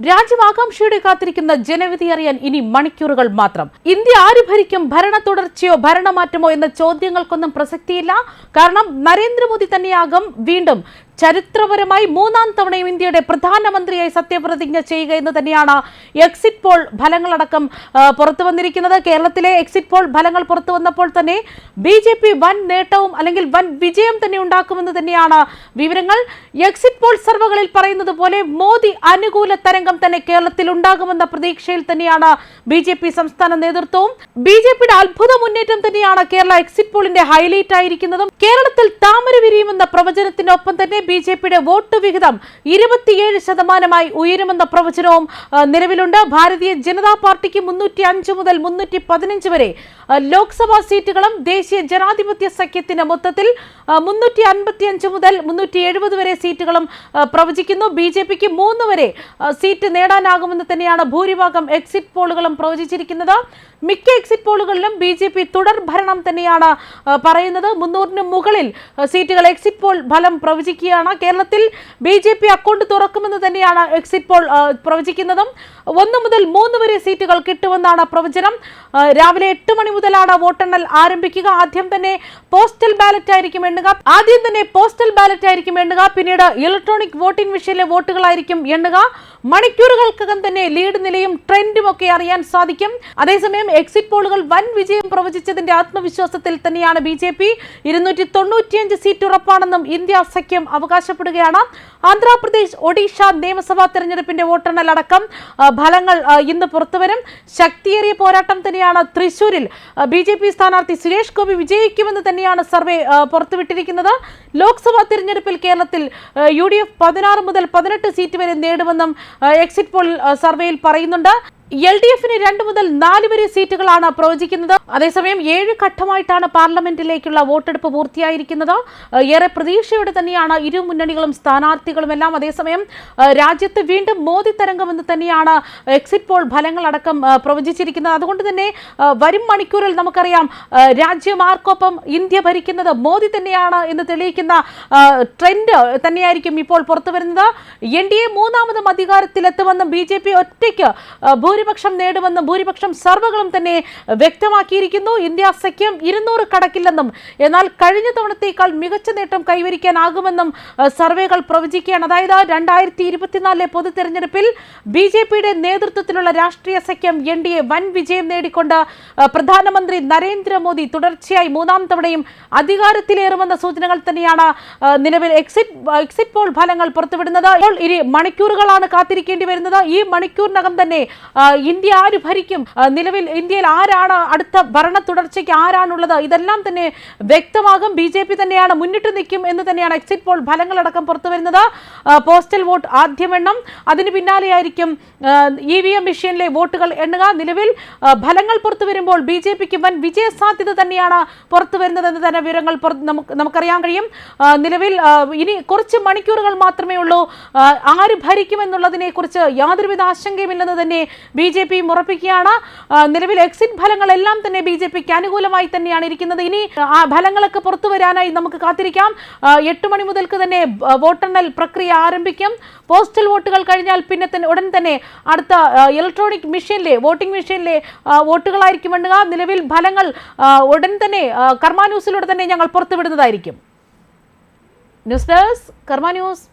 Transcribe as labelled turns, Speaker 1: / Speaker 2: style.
Speaker 1: രാജ്യം ആകാംക്ഷയോടെ കാത്തിരിക്കുന്ന ജനവിധി അറിയാൻ ഇനി മണിക്കൂറുകൾ മാത്രം. ഇന്ത്യ ആര് ഭരിക്കും? ഭരണ തുടർച്ചയോ ഭരണമാറ്റമോ എന്ന ചോദ്യങ്ങൾക്കൊന്നും പ്രസക്തിയില്ല. കാരണം നരേന്ദ്രമോദി തന്നെയാകും വീണ്ടും ചരിത്രപരമായി മൂന്നാം തവണയും ഇന്ത്യയുടെ പ്രധാനമന്ത്രിയായി സത്യപ്രതിജ്ഞ ചെയ്യുക എന്ന് തന്നെയാണ് എക്സിറ്റ് പോൾ ഫലങ്ങളടക്കം പുറത്തു വന്നിരിക്കുന്നത്. കേരളത്തിലെ എക്സിറ്റ് പോൾ ഫലങ്ങൾ പുറത്തു വന്നപ്പോൾ തന്നെ ബി ജെ പി വൻ നേട്ടവും അല്ലെങ്കിൽ വൻ വിജയം തന്നെ ഉണ്ടാക്കുമെന്ന് തന്നെയാണ് വിവരങ്ങൾ. എക്സിറ്റ് പോൾ സർവകളിൽ പറയുന്നത് പോലെ മോദി അനുകൂല തരംഗം തന്നെ കേരളത്തിൽ ഉണ്ടാകുമെന്ന പ്രതീക്ഷയിൽ തന്നെയാണ് ബി ജെ പി സംസ്ഥാന നേതൃത്വവും. ബി ജെ പിയുടെ അത്ഭുത മുന്നേറ്റം തന്നെയാണ് കേരള എക്സിറ്റ് പോളിന്റെ ഹൈലൈറ്റ് ആയിരിക്കുന്നതും. കേരളത്തിൽ താമര വിരിയുമെന്ന പ്രവചനത്തിനൊപ്പം തന്നെ ബി ജെ പിയുടെ വോട്ട് വിഹിതം ഇരുപത്തിയേഴ് ശതമാനമായി ഉയരുമെന്ന പ്രവചനവും നിലവിലുണ്ട്. ഭാരതീയ ജനതാ പാർട്ടിക്ക് മുന്നൂറ്റി അഞ്ച് മുതൽ മുന്നൂറ്റി പതിനഞ്ച് വരെ ലോക്സഭാ സീറ്റുകളും ദേശീയ ജനാധിപത്യ സഖ്യത്തിന് മൊത്തത്തിൽ മുന്നൂറ്റി അൻപത്തി അഞ്ച് മുതൽ മുന്നൂറ്റി എഴുപത് വരെ സീറ്റുകളും പ്രവചിക്കുന്നു. ബി ജെ പിക്ക് മൂന്ന് വരെ സീറ്റ് നേടാനാകുമെന്ന് തന്നെയാണ് ഭൂരിഭാഗം എക്സിറ്റ് പോളുകളും പ്രവചിച്ചിരിക്കുന്നത്. മിക്ക എക്സിറ്റ് പോളുകളിലും ബി ജെ പി തുടർ ഭരണം തന്നെയാണ് പറയുന്നത്. മുന്നൂറിന് മുകളിൽ സീറ്റുകൾ എക്സിറ്റ് പോൾ ഫലം പ്രവചിക്കുകയാണ് കേരളത്തിൽ ബി ജെ പി അക്കൗണ്ട് തുറക്കുമെന്ന് തന്നെയാണ് എക്സിറ്റ് പോൾ പ്രവചിക്കുന്നതും. ഒന്ന് മുതൽ മൂന്ന് വരെ സീറ്റുകൾ കിട്ടുമെന്നാണ് പ്രവചനം. രാവിലെ എട്ട് മണി മുതലാണ് വോട്ടെണ്ണൽ ആരംഭിക്കുക. ആദ്യം തന്നെ പോസ്റ്റൽ ബാലറ്റ് ആയിരിക്കും എണ്ണുക. ആദ്യം തന്നെ പോസ്റ്റൽ ബാലറ്റ് ആയിരിക്കും എണ്ണുക. പിന്നീട് ഇലക്ട്രോണിക് വോട്ടിംഗ് മെഷീനിലെ വോട്ടുകളായിരിക്കും എണ്ണുക. മണിക്കൂറുകൾക്കകം തന്നെ ലീഡ് നിലയും ട്രെൻഡും ഒക്കെ അറിയാൻ സാധിക്കും. അതേസമയം എക്സിറ്റ് പോളുകൾ വൻ വിജയം പ്രവചിച്ചതിന്റെ ആത്മവിശ്വാസത്തിൽ തന്നെയാണ് ബി ജെ പി. ഇരുന്നൂറ്റി തൊണ്ണൂറ്റിയഞ്ച് സീറ്റ് ഉറപ്പാണെന്നും ഇന്ത്യ സഖ്യം അവകാശപ്പെടുകയാണ്. ആന്ധ്രാപ്രദേശ് ഒഡീഷ നിയമസഭാ തെരഞ്ഞെടുപ്പിന്റെ വോട്ടെണ്ണൽ അടക്കം ഫലങ്ങൾ ഇന്ന് പുറത്തുവരും. ശക്തിയേറിയ പോരാട്ടം തന്നെയാണ് തൃശൂരിൽ. ബി ജെ പി സ്ഥാനാർത്ഥി സുരേഷ് ഗോപി വിജയിക്കുമെന്ന് തന്നെയാണ് സർവേ പുറത്തുവിട്ടിരിക്കുന്നത്. ലോക്സഭാ തിരഞ്ഞെടുപ്പിൽ കേരളത്തിൽ യു ഡി എഫ് പതിനാറ് മുതൽ പതിനെട്ട് സീറ്റ് വരെ നേടുമെന്നും എക്സിറ്റ് പോൾ സർവേയിൽ പറയുന്നുണ്ട്. എൽ ഡി എഫിന് രണ്ട് മുതൽ നാല് വരെ സീറ്റുകളാണ് പ്രവചിക്കുന്നത്. അതേസമയം ഏഴ് ഘട്ടമായിട്ടാണ് പാർലമെന്റിലേക്കുള്ള വോട്ടെടുപ്പ് പൂർത്തിയായിരിക്കുന്നത്. ഏറെ പ്രതീക്ഷയോടെ തന്നെയാണ് ഇരു മുന്നണികളും സ്ഥാനാർത്ഥികളും എല്ലാം അതേസമയം രാജ്യത്ത് വീണ്ടും മോദി തരംഗം എന്ന് തന്നെയാണ് എക്സിറ്റ് പോൾ ഫലങ്ങളടക്കം പ്രവചിച്ചിരിക്കുന്നത്. അതുകൊണ്ട് തന്നെ വരും മണിക്കൂറിൽ നമുക്കറിയാം രാജ്യം ആർക്കൊപ്പം ഇന്ത്യ ഭരിക്കുന്നത് മോദി തന്നെയാണ് എന്ന് തെളിയിക്കുന്ന ട്രെൻഡ് തന്നെയായിരിക്കും ഇപ്പോൾ പുറത്തു വരുന്നത് എൻ ഡി എ മൂന്നാമതും അധികാരത്തിലെത്തുമെന്നും ബി ജെ പി ഒറ്റയ്ക്ക് ആ, ഭൂരിപക്ഷം നേടുമെന്ന് ഭൂരിപക്ഷം സർവകളും തന്നെ വ്യക്തമാക്കിയിരിക്കുന്നു. ഇന്ത്യ സഖ്യം ഇരുന്നൂറ് കടക്കില്ലെന്നും എന്നാൽ കഴിഞ്ഞ തവണത്തേക്കാൾ മികച്ച നേട്ടം കൈവരിക്കാനാകുമെന്നും സർവേകൾ പ്രവചിക്കുകയാണ്. അതായത് രണ്ടായിരത്തി ഇരുപത്തിനാലിലെ പൊതു തെരഞ്ഞെടുപ്പിൽ ബി ജെ പിയുടെ നേതൃത്വത്തിലുള്ള രാഷ്ട്രീയ സഖ്യം എൻ ഡി എ വൻ വിജയം നേടിക്കൊണ്ട് പ്രധാനമന്ത്രി നരേന്ദ്രമോദി തുടർച്ചയായി മൂന്നാം തവണയും അധികാരത്തിലേറുമെന്ന സൂചനകൾ തന്നെയാണ് നിലവിൽ എക്സിറ്റ് എക്സിറ്റ് പോൾ ഫലങ്ങൾ പുറത്തുവിടുന്നത്. ഇപ്പോൾ ഇനി മണിക്കൂറുകളാണ് കാത്തിരിക്കേണ്ടി വരുന്നത്. ഈ മണിക്കൂറിനകം തന്നെ ഇന്ത്യ ആര് ഭരിക്കും? നിലവിൽ ഇന്ത്യയിൽ ആരാണ് അടുത്ത ഭരണ തുടർച്ചയ്ക്ക് ആരാണുള്ളത്? ഇതെല്ലാം തന്നെ വ്യക്തമാകും. ബി ജെ പി തന്നെയാണ് മുന്നിട്ട് നിൽക്കും എന്ന് തന്നെയാണ് എക്സിറ്റ് പോൾ ഫലങ്ങളടക്കം പുറത്തു വരുന്നത്. പോസ്റ്റൽ വോട്ട് ആദ്യം എണ്ണം. അതിന് പിന്നാലെയായിരിക്കും ഇ വി എം മെഷീനിലെ വോട്ടുകൾ എണ്ണുക. നിലവിൽ ഫലങ്ങൾ പുറത്തു വരുമ്പോൾ ബി ജെ പിക്ക് വൻ വിജയ സാധ്യത തന്നെയാണ് പുറത്തു വരുന്നതെന്ന് തന്നെ വിവരങ്ങൾ നമുക്ക് നമുക്കറിയാൻ കഴിയും. നിലവിൽ ഇനി കുറച്ച് മണിക്കൂറുകൾ മാത്രമേ ഉള്ളൂ. ആര് ഭരിക്കുമെന്നുള്ളതിനെ കുറിച്ച് യാതൊരുവിധ ആശങ്കയുമില്ലെന്ന് തന്നെ ബി ജെ പി ഉറപ്പിക്കുകയാണ്. നിലവിൽ എക്സിറ്റ് ഫലങ്ങളെല്ലാം തന്നെ ബി ജെ പിക്ക് അനുകൂലമായി തന്നെയാണ് ഇരിക്കുന്നത്. ഇനി ആ ഫലങ്ങളൊക്കെ പുറത്തു വരാനായി നമുക്ക് കാത്തിരിക്കാം. എട്ട് മണി മുതൽക്ക് തന്നെ വോട്ടെണ്ണൽ പ്രക്രിയ ആരംഭിക്കും. പോസ്റ്റൽ വോട്ടുകൾ കഴിഞ്ഞാൽ പിന്നെ തന്നെ ഉടൻ തന്നെ അടുത്ത ഇലക്ട്രോണിക് മെഷീനിലെ വോട്ടിംഗ് മെഷീനിലെ വോട്ടുകളായിരിക്കും എണ്ണുക. നിലവിൽ ഫലങ്ങൾ ഉടൻ തന്നെ കർമാന്യൂസിലൂടെ ന്യൂസിലൂടെ തന്നെ ഞങ്ങൾ പുറത്തുവിടുന്നതായിരിക്കും. News desk Karma news.